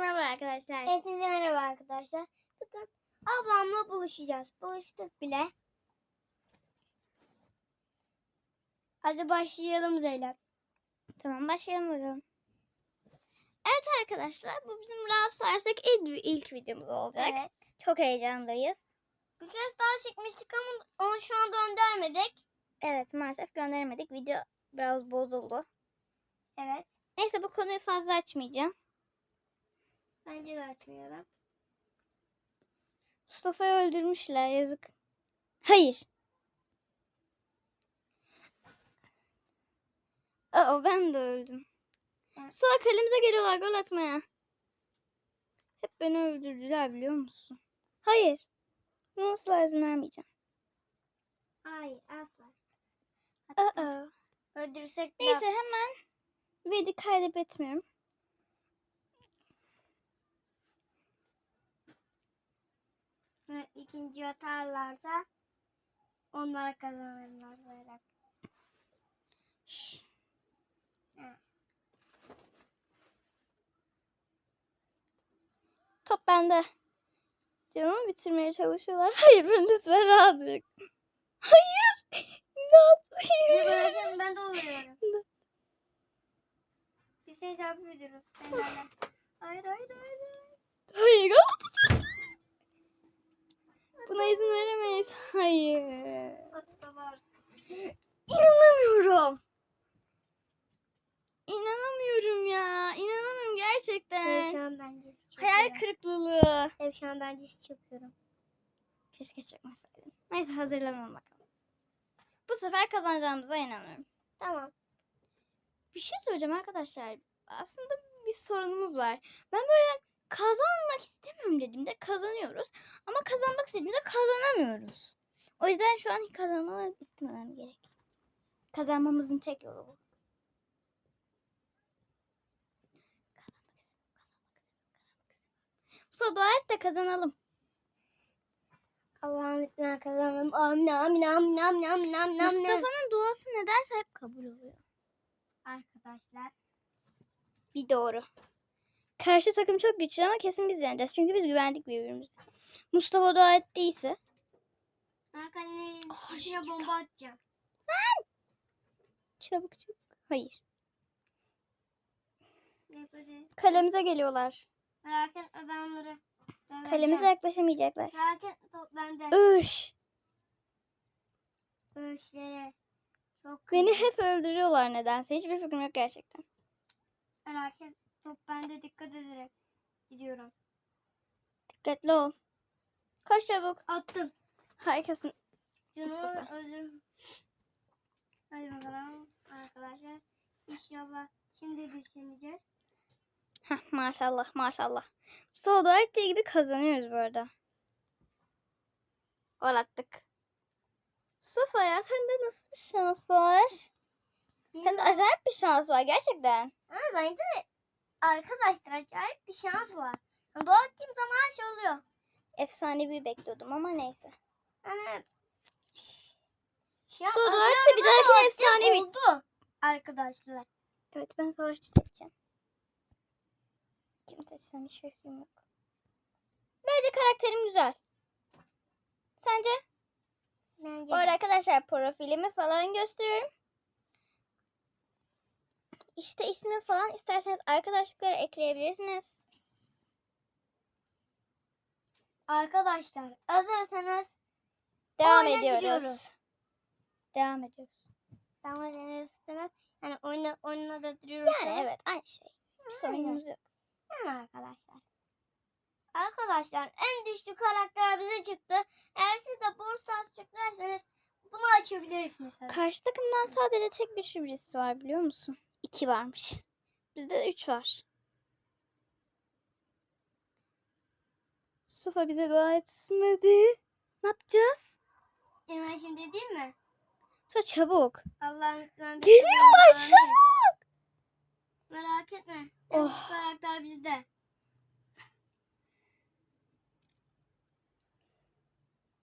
merhaba arkadaşlar. Hepinize merhaba arkadaşlar. Bugün ablamla buluşacağız. Buluştuk bile. Hadi başlayalım Zeynep. Tamam başlayalım bakalım. Evet arkadaşlar bu bizim Brawl Stars'taki ilk, ilk videomuz olacak. Evet. Çok heyecanlıyız. Bir kez daha çekmiştik ama onu şu anda göndermedik. Evet maalesef gönderemedik. Video biraz bozuldu. Evet. Neyse bu konuyu fazla açmayacağım. Bence de açmayalım. Mustafa'yı öldürmüşler yazık. Hayır. Aa ben de öldüm. Ben- Mustafa kalemize geliyorlar gol atmaya. Hep beni öldürdüler biliyor musun? Hayır. Buna asla izin vermeyeceğim. Hayır asla. Aa. Öldürsek Neyse hemen video kaydetmiyorum. İkinci atarlarsa onlar kazanırlar böyle. Top bende. Canımı bitirmeye çalışıyorlar. Hayır ben lütfen rahat bırak. Hayır. Bir Hayır. bırakın ben de oluyorum. Biz hesap ediyoruz. Hayır hayır hayır. hayır. Hayır. Buna izin veremeyiz. Hayır. İnanamıyorum. İnanamıyorum ya. İnanamıyorum gerçekten. Şey, şu an ben Hayal kırıklığı. Hep şu an ben diz çöküyorum. Keşke çekmeseydin. Neyse hazırlanalım bakalım. Bu sefer kazanacağımıza inanıyorum. Tamam. Bir şey söyleyeceğim arkadaşlar. Aslında bir sorunumuz var. Ben böyle kazanmak istemiyorum dediğimde kazanıyoruz. Ama kazanmak istediğimde kazanamıyoruz. O yüzden şu an kazanmak istememem gerek. Kazanmamızın tek yolu bu. Musa dua et de kazanalım. Allah'ım lütfen kazanalım. Amin amin amin amin amin amin. Mustafa'nın duası ne derse hep kabul oluyor. Arkadaşlar. Bir doğru. Karşı takım çok güçlü ama kesin biz yeneceğiz. Çünkü biz güvendik birbirimize. Mustafa dua ettiyse. Ben kalenin Aa, içine bomba atacağım. Çabuk çabuk. Hayır. Kalemize geliyorlar. Merak etme ben onları döveceğim. Kalemize yaklaşamayacaklar. Merak etme top bende. Öş. Öğüşlere. Çok Beni hep öldürüyorlar nedense. Hiçbir fikrim yok gerçekten. Merak etme top bende dikkat ederek gidiyorum. Dikkatli ol. Koş çabuk. Attım. Harikasın. Mustafa. öldürüm. Hadi bakalım arkadaşlar. İnşallah şimdi biz yeneceğiz. Heh, maşallah maşallah. Mustafa dua ettiği gibi kazanıyoruz bu arada. Gol attık. Mustafa ya sende nasıl bir şans var? Sende acayip bir şans var gerçekten. Ama bende de arkadaşlar acayip bir şans var. Dua ettiğim zaman her şey oluyor. Efsanevi bekliyordum ama neyse. Sonra dua alıyorum etse bir dahaki efsanevi. oldu. Arkadaşlar. Evet ben savaşçı seçeceğim. Kim seçsem hiç fikrim yok. Bence karakterim güzel. Sence? Bence Bu arkadaşlar profilimi falan gösteriyorum. İşte ismi falan isterseniz arkadaşlıklara ekleyebilirsiniz. Arkadaşlar hazırsanız Devam Oyuna ediyoruz. giriyoruz. Devam ediyoruz. tamam edemiyoruz demek. Yani oyuna, oyuna da duruyoruz. Yani demek. evet aynı şey. Bir sorunumuz yok. Yani arkadaşlar. Arkadaşlar en düşük karakter bize çıktı. Eğer siz de borsa çıkarsanız bunu açabilirsiniz. Karşı takımdan sadece tek güçlü birisi var biliyor musun? İki varmış. Bizde de üç var. Mustafa bize dua etmedi. Ne yapacağız? Hemen şimdi değil mi? Mustafa çabuk. Allah'ım lütfen. Geliyorlar Amin. çabuk. Merak etme. Oh. karakter bizde.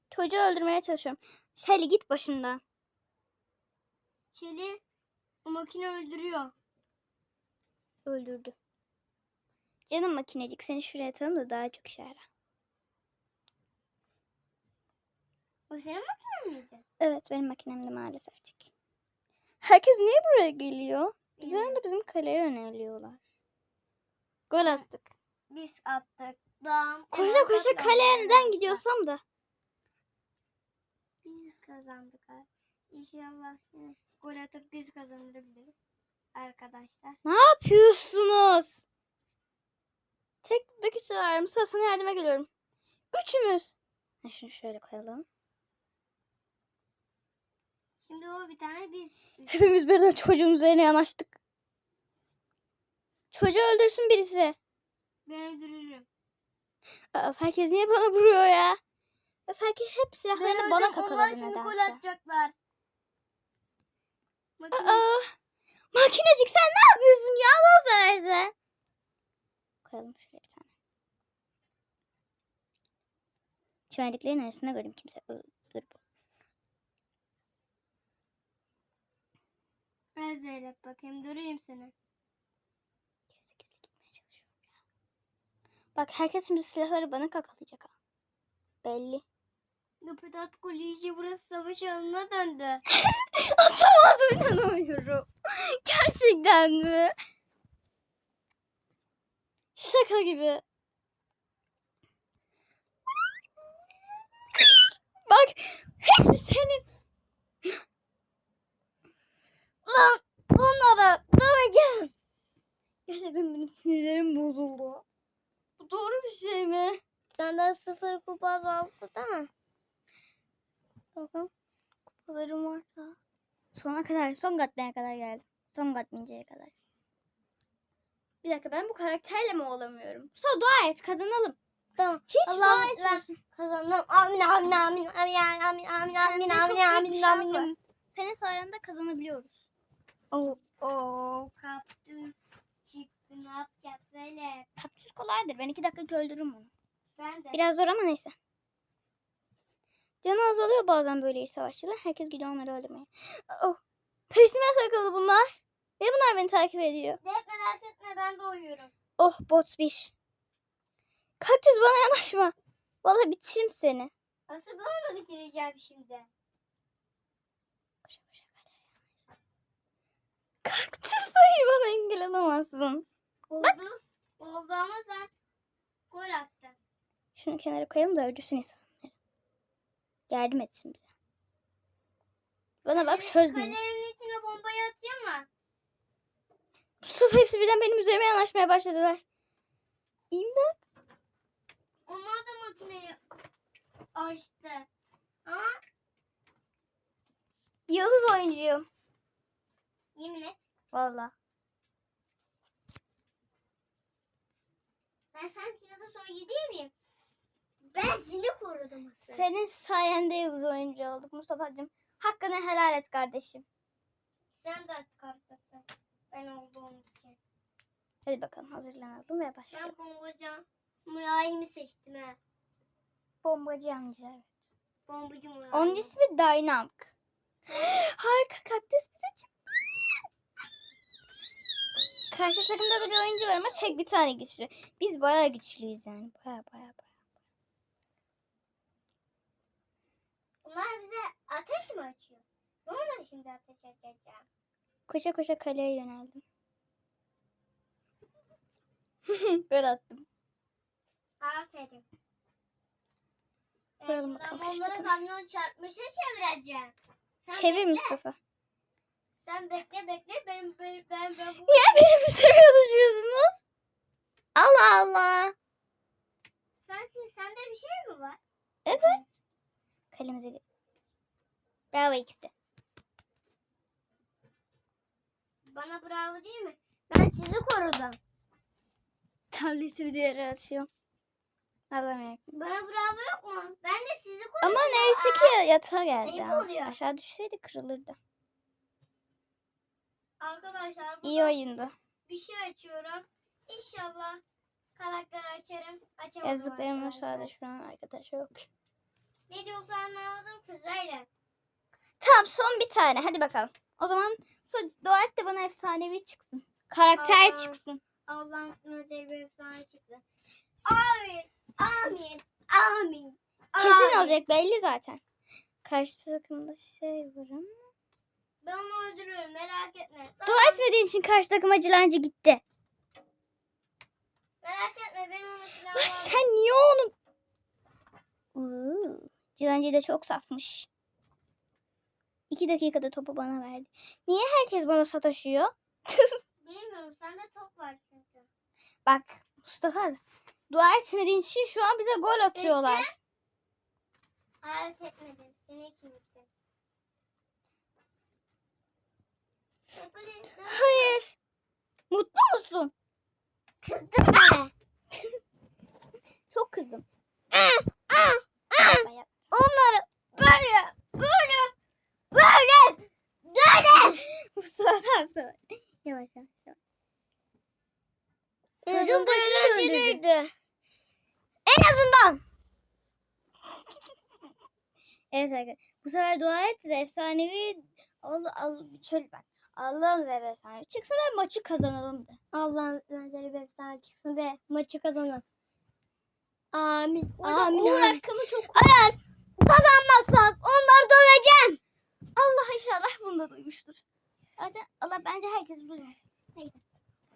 Çocuğu öldürmeye çalışıyorum. Shelly git başımdan. Şeli o makine öldürüyor. Öldürdü. Canım makinecik seni şuraya atalım da daha çok işe yarar. O senin makinen miydi? Evet benim makinemde maalesef çık. Herkes niye buraya geliyor? Bize de bizim kaleye yöneliyorlar. Gol attık. Biz attık. Doğan. Koşa koşa kaleye neden gidiyorsam da. Biz kazandık. abi. İnşallah gol atıp biz kazanabiliriz. Arkadaşlar. Ne yapıyorsunuz? Tek bir kişi var. Musa sana yardıma geliyorum. Üçümüz. Ha, şunu şöyle koyalım. Şimdi o bir tane biz. Hepimiz birden çocuğun üzerine yanaştık. Çocuğu öldürsün birisi. Ben öldürürüm. Aa, herkes niye bana vuruyor ya? Ve herkes hep Ben silahlarını bana öldüm, Onlar kakaladı şimdi gol nedense. atacaklar. Makine- Aa, makinecik sen ne yapıyorsun ya Allah seversen. Koyalım şuraya bir tane. Çimenliklerin arasına göreyim kimse öldür bu. Ben Zeynep bakayım durayım seni. Gizli gizli gitmeye çalışıyorum ya. Bak herkes şimdi silahları bana kakalayacak ha. Belli. Lupidat Koleji burası savaş alanına döndü. Atamadım inanamıyorum. Gerçekten mi? Şaka gibi. Bak hepsi senin. Lan bunlara döveceğim. Gerçekten benim sinirlerim bozuldu. Bu doğru bir şey mi? Senden sıfır kupa azaldı değil mi? Bakın kupalarım var da. Sona kadar, son katmaya kadar geldim. Son katmayıncaya kadar. Bir dakika ben bu karakterle mi olamıyorum? Sonra dua et kazanalım. Tamam. Hiç Allah'ım dua etmiyorsun. kazandım. Amin amin amin amin amin amin amin amin amin amin amin. Senin sayende kazanabiliyoruz. Oo, oo kaktüs çıktı ne yapacağız böyle? Kaktüs kolaydır. Ben iki dakika öldürürüm onu. Ben de. Biraz zor ama neyse. Canı azalıyor bazen böyle iyi savaşçılar. Herkes gidiyor onları öldürmeye. Oh. Peşime takıldı bunlar. Ve bunlar beni takip ediyor. Zeynep merak etme ben de uyuyorum. Oh bot bir. Kaktüs bana yanaşma. Vallahi bitiririm seni. Asıl ben onu bitireceğim şimdi. Kaktüs dahi bana engel olamazsın. Oldu. Oldu ama sen gol attın. Şunu kenara koyalım da öldürsün insanları. Yardım etsin bize. Bana bak söz dinle. Kalenin içine bombayı atayım mı? Bu sefer hepsi birden benim üzerime yanaşmaya başladılar. İmdat. Onlar da makineyi açtı. Ama Yıldız oyuncuyum. yemin et. Valla. Ben sanki da son değil miyim? Ben seni korudum asıl. Senin sayende yıldız oyuncu olduk Mustafa'cığım. Hakkını helal et kardeşim. Sen de at kartası. Ben olduğum için. Hadi bakalım hazırlanalım ve başlayalım. Ben bombacı mülayimi seçtim ha. Bombacı amca. evet. Bombacı mülayimi. Onun ismi Dynamk. Harika kaktüs bize çıktı. Karşı takımda da bir oyuncu var ama tek bir tane güçlü. Biz bayağı güçlüyüz yani. Bayağı bayağı bayağı. Bunlar bize ateş mi açıyor? Ne onları şimdi ateş açacağım? Koşa koşa kaleye yöneldim. Böyle attım. Aferin. Ben Koyalım şimdi bakalım ama kaç onları dakika? kamyon çarpmışa çevireceğim. Sen Çevir bekle, Mustafa. Sen bekle bekle. Ben, ben, ben, ben bu... Niye benim üzerime yazışıyorsunuz? Allah Allah. Sanki sende bir şey mi var? Evet. Kalemize Bravo ikisi de. Bana bravo değil mi? Ben sizi korudum. Tableti bir yere atıyor. Allah'ım yarabbim. Bana bravo yok mu? Ben de sizi korudum. Ama neyse ki yatağa geldi. ayıp oluyor. Aşağı düşseydi kırılırdı. Arkadaşlar İyi burada oyundu. bir şey açıyorum. İnşallah karakter açarım. Açamadım Yazdıklarım arkadaşlar. şu an arkadaşlar yok. Ne diyorsa anlamadım kızayla. Tamam son bir tane hadi bakalım. O zaman dua et de bana efsanevi çıksın. Karakter Aa. çıksın. Allah'ın özel bir efsane çıktı. Amin. Amin. Amin. Kesin olacak belli zaten. Karşı takımda şey var ama. Ben onu öldürürüm merak etme. Dua Tamam, etmediğin için karşı takım acılancı gitti. Merak etme ben onu silahla sen niye onu... Oo, Cilancı da çok safmış. İki dakikada topu bana verdi. Niye herkes bana sataşıyor? Bilmiyorum sende top var çünkü. Bak Mustafa dua etmediğin için şu an bize gol atıyorlar. Evet etmedim. Seni için gittim. Hayır. Mutlu musun? Kızdın bana. Çok kızdım. Onları böyle böyle böyle böyle. Mustafa tamam tamam. Yavaş yavaş. yavaş. Çocuğun başını eğlenceliydi. En azından. evet arkadaşlar. Bu sefer dua et de efsanevi Allah Allah şöyle bak. Allah'ım size efsanevi çıksın ve maçı kazanalım da. Allah'ın benzeri bir efsane çıksın ve maçı kazanalım. Amin. Orada Amin. Uğur hakkımı çok Eğer kazanmazsak onları döveceğim. Allah inşallah bunu da duymuştur. Zaten Allah bence herkes duyuyor. Neyse.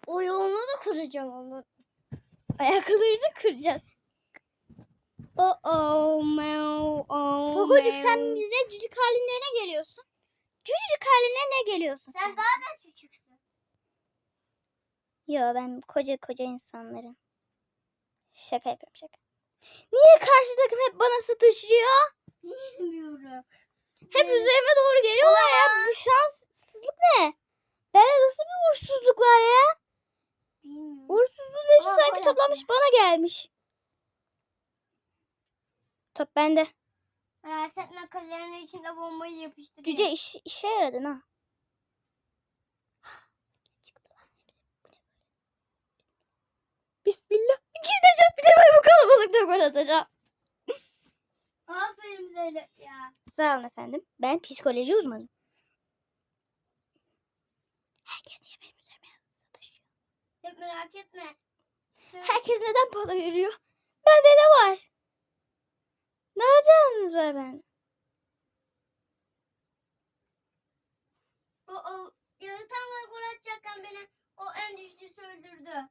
Oyunu da kıracağım onları. Ayaklarını kıracağız. Oh oh meow oh Pogo'cuk sen bize cücük halinlerine geliyorsun. Cücük haline ne geliyorsun sen? Sen daha da küçüksün. Yo ben koca koca insanların. Şaka yapıyorum şaka. Niye karşı takım hep bana sıtışıyor? Bilmiyorum. Hep üzerime doğru geliyorlar ya. Bu şanssızlık ne? Bende nasıl bir uğursuzluk var ya? Uğursuzluğun hepsi Ama sanki toplamış attı. bana gelmiş. Top bende. Merak etme kalenin içinde bombayı yapıştırıyor. Cüce iş, işe yaradın ha. Bismillah. Gideceğim bir de ben bu kalabalıkta gol atacağım. Aferin Zeynep ya. Sağ olun efendim. Ben psikoloji uzmanıyım. Herkes niye benim üzerime sataşıyor? Hep merak etme. Herkes neden bana yürüyor? Bende ne var? Ne alacağınız var bende? O, o yaratan ve gol atacakken beni o en düştüğüsü öldürdü.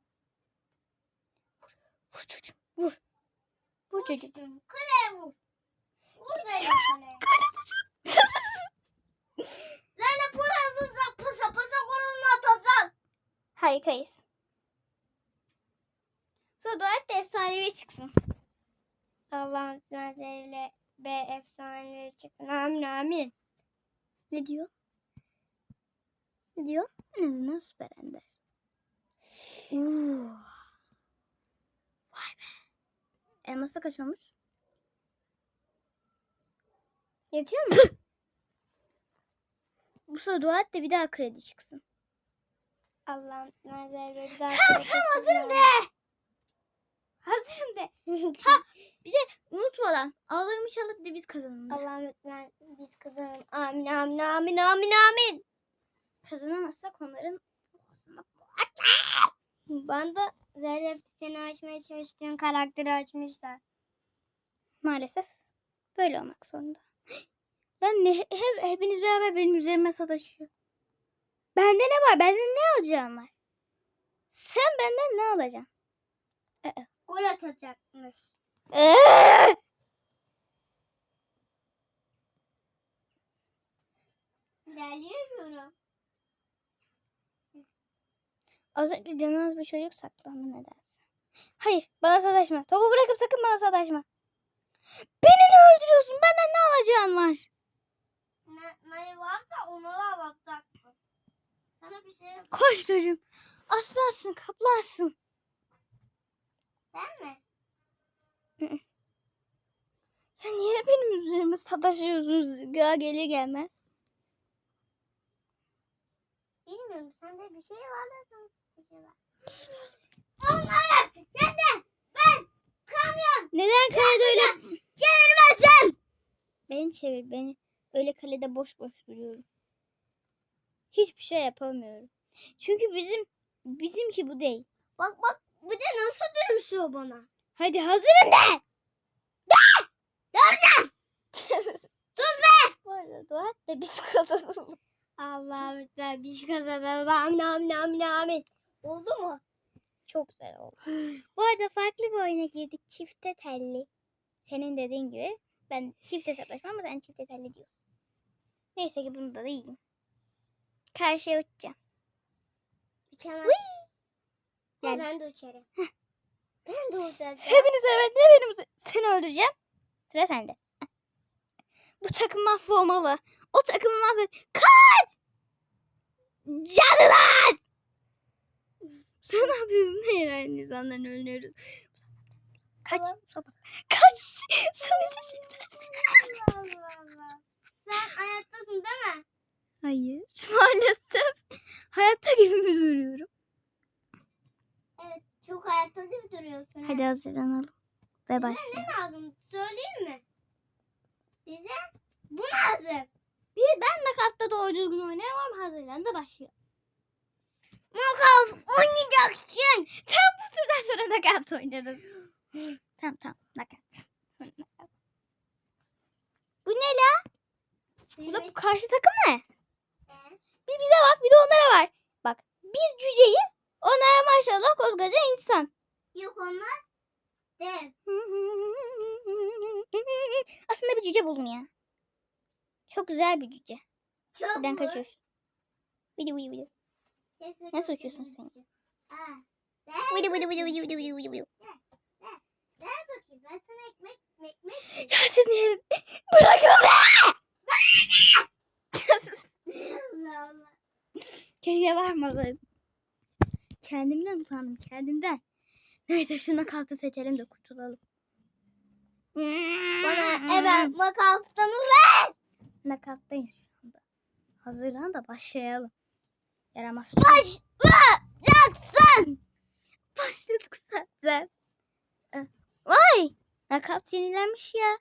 Vur çocuğum vur. Vur çocuğum. Kaleye vur. Zeynep kaleye. Zeynep buraya pasa pasa golünü atacak. Harikayız. Sonra dua et de efsanevi çıksın. Allah'ın nazarıyla be efsaneleri çıksın. Amin amin. Ne diyor? Ne diyor? En azından süper ender. Vay be. Elması kaç olmuş? Yetiyor mu? Bu sefer dua et de bir daha kredi çıksın. Allah'ın nazarıyla bir daha Tamam tamam hazırım de. Hazırım de. Ha bir de unutmadan ağlarımı çalıp de biz kazanalım. Allah'ım lütfen biz kazanalım. Amin amin amin amin amin. Kazanamazsak onların kafasına Ben de Zeynep seni açmaya çalıştığın karakteri açmışlar. Maalesef böyle olmak zorunda. Lan ne, hep, hepiniz beraber benim üzerime sataşıyor. Bende ne var? Bende ne alacağım var? Sen benden ne alacaksın? Gol atacakmış. İlerliyorum. Az önce canı az bir çocuk saklandı nedense. Hayır bana sataşma. Topu bırakıp sakın bana sataşma. Beni ne öldürüyorsun? Benden ne alacağın var? Ne, ne varsa ona da bakacaksın. Sana bir şey yap. Koş çocuğum. Aslansın, kaplansın. Ben mi? Sen niye benim üzerime sataşıyorsunuz? Ya gelir gelmez. Bilmiyorum. Sende bir şey var da sana bir şey var. Onları sen de ben kamyon Neden kalede öyle... çevirmezsem. Beni çevir beni. Öyle kalede boş boş duruyorum. Hiçbir şey yapamıyorum. Çünkü bizim bizimki bu değil. Bak bak bir de nasıl dönüşüyor bana. Hadi hazırım de. Göreceğim. Sus be. Bu arada et de biz kazanalım. Allah lütfen biz kazanalım. Amin amin amin amin. Oldu mu? Çok güzel oldu. Bu arada farklı bir oyuna girdik. Çifte telli. Senin dediğin gibi. Ben çifte hesaplaşma ama sen çifte telli diyorsun. Neyse ki bunda da iyiyim. Karşıya uçacağım. Uçamaz. Yani- ben de uçarım. ben de uçacağım. Hepiniz evet ne benim seni öldüreceğim. Sıra sende. Bu takım mahvolmalı. O takımı mahvet. Kaç! Cadılar! Sen ne yapıyorsun? Hayır hayır insanların öldürüyoruz. Kaç. Kaç. Sana teşekkür Allah Allah. Sen hayattasın değil mi? Hayır. Maalesef. Hayatta gibi mi duruyorum? Evet. Çok hayatta gibi duruyorsun. Hadi hazırlanalım. Ve Bize başlayalım. ne lazım? Söyleyeyim mi? Bize bu lazım. Bir ben de katta doğru düzgün oynayamam. Hazırlan da başlayalım. Makav oynayacaksın. Tam bu turdan sonra nakat oynarız. tamam tamam nakat. Sonra nakat. Bu ne la? Bu da bu karşı takım ne? Bir bize bak bir de onlara var. Bak biz cüceyiz. Onlar maşallah koskoca insan. Yok onlar. Dev. Aslında bir cüce buldum ya. Çok güzel bir cüce. Çok Buradan mu? kaçıyoruz. Vidi vidi vidi. Nasıl uçuyorsun sen? Vidi vidi vidi vidi vidi vidi vidi vidi. ver bakayım. Ben sana ekmek ekmek Ya siz niye? Bırakın beni! Keşke varmasaydım. Kendimden utandım kendimden. Neyse şuna kaltı seçelim de kurtulalım. Bana evet makaftamı ver. Nakattayız şu anda. Hazırlan da başlayalım. Yaramaz. Başlayacaksın. Başladık zaten. Vay! Nakat yenilenmiş ya.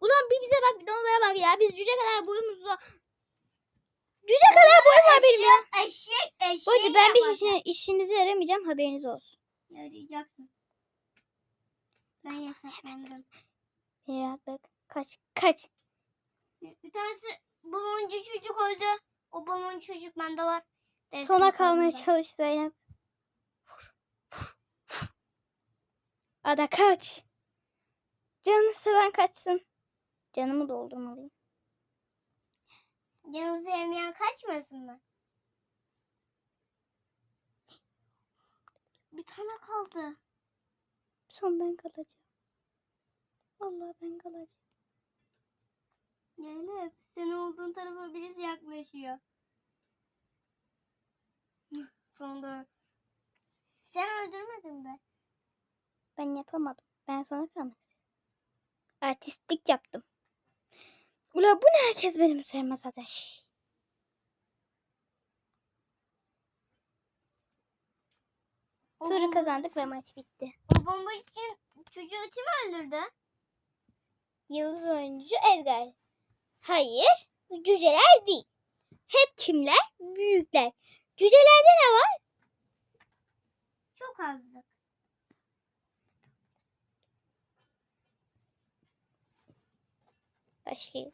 Ulan bir bize bak bir de onlara bak ya. Biz cüce kadar boyumuz var. Cüce kadar boyum var benim ya. Eşek eşek. Bu arada ben bir işine, işinize yaramayacağım haberiniz olsun. Yarayacaksın. Ben yasaklandım. Beni rahat bırak. Kaç. Kaç. Bir tanesi baloncu çocuk öldü. O balon çocuk bende var. Defter Sona kalmaya çalış Zeynep. Ada kaç. Canını seven kaçsın. Canımı doldurmalıyım. Canı sevmeyen kaçmasın mı? Bir tane kaldı. Son ben kalacağım. Vallahi ben kalacağım. Zeynep sen olduğun tarafa birisi yaklaşıyor. Sonunda. Sen öldürmedin be. Ben yapamadım. Ben sona kalmak. Artistlik yaptım. Ula bu ne herkes benim üzerime zaten. O Turu bomba- kazandık ve maç bitti. O bomba için çocuğu kim öldürdü? Yıldız oyuncu Edgar. Hayır, cüceler değil. Hep kimler? Büyükler. Cücelerde ne var? Çok azdı. Başlayalım.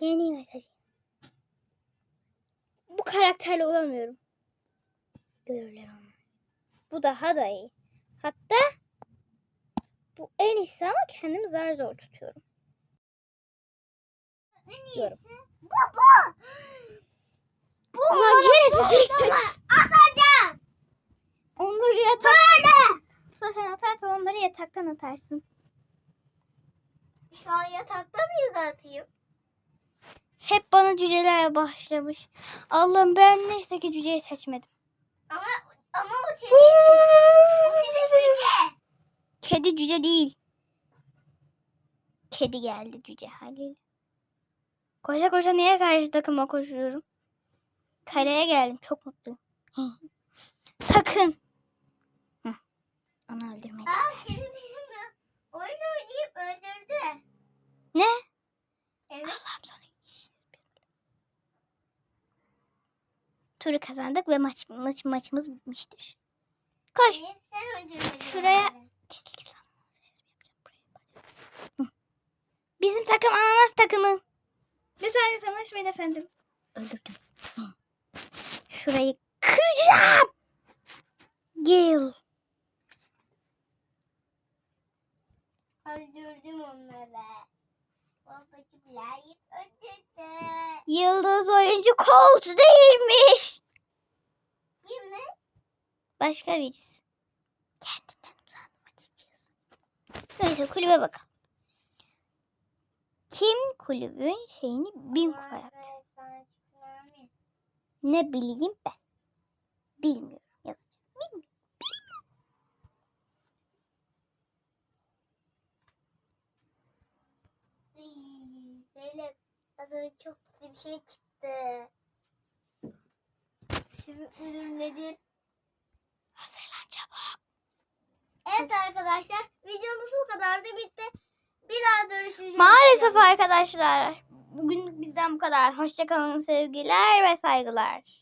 Yeni mesaj. Bu karakterle olamıyorum. Görürler onu. Bu daha da iyi. Hatta bu en iyisi ama kendimi zar zor tutuyorum. En Diyorum. iyisi. Baba! Bu Ulan zaman seç. Atacağım. Onları yatak... Böyle. Sen atarsan onları yataktan atarsın. Şu an yatakta mıyız atayım? Hep bana cüceler başlamış. Allah'ım ben neyse ki cüceyi seçmedim. Ama ama o kedi. o kedi cüce. Kedi cüce değil. Kedi geldi cüce haliyle. Koşa koşa niye karşı takıma koşuyorum? Kaleye geldim. Çok mutluyum. Sakın. Hı. Onu öldürmedi. Aa kedi benimle oyun oynayıp öldürdü. Ne? Evet. Allah'ım sana. Turu kazandık ve maç, maç maçımız bitmiştir. Koş. Öldürmedin Şuraya-. Bizim takım ananas takımı. Lütfen tanışmayın efendim. Öldürdüm. Şurayı kıracağım. Gel. Öldürdüm onları. Babacım layık öldürdü. Yıldız oyuncu Colt değilmiş. Kim mi? Başka birisi. Kendimden uzandım açıkçası. Neyse kulübe bakalım. Kim kulübün şeyini bin kupa yaptı? Ne bileyim ben. Bilmiyorum. Iy, Zeynep az önce çok güzel bir şey çıktı. Şimdi ürün nedir? Hazırlan çabuk. Evet arkadaşlar videomuz bu kadardı bitti. Bir daha görüşeceğiz. Maalesef arkadaşlar. Bugün bizden bu kadar. Hoşçakalın sevgiler ve saygılar.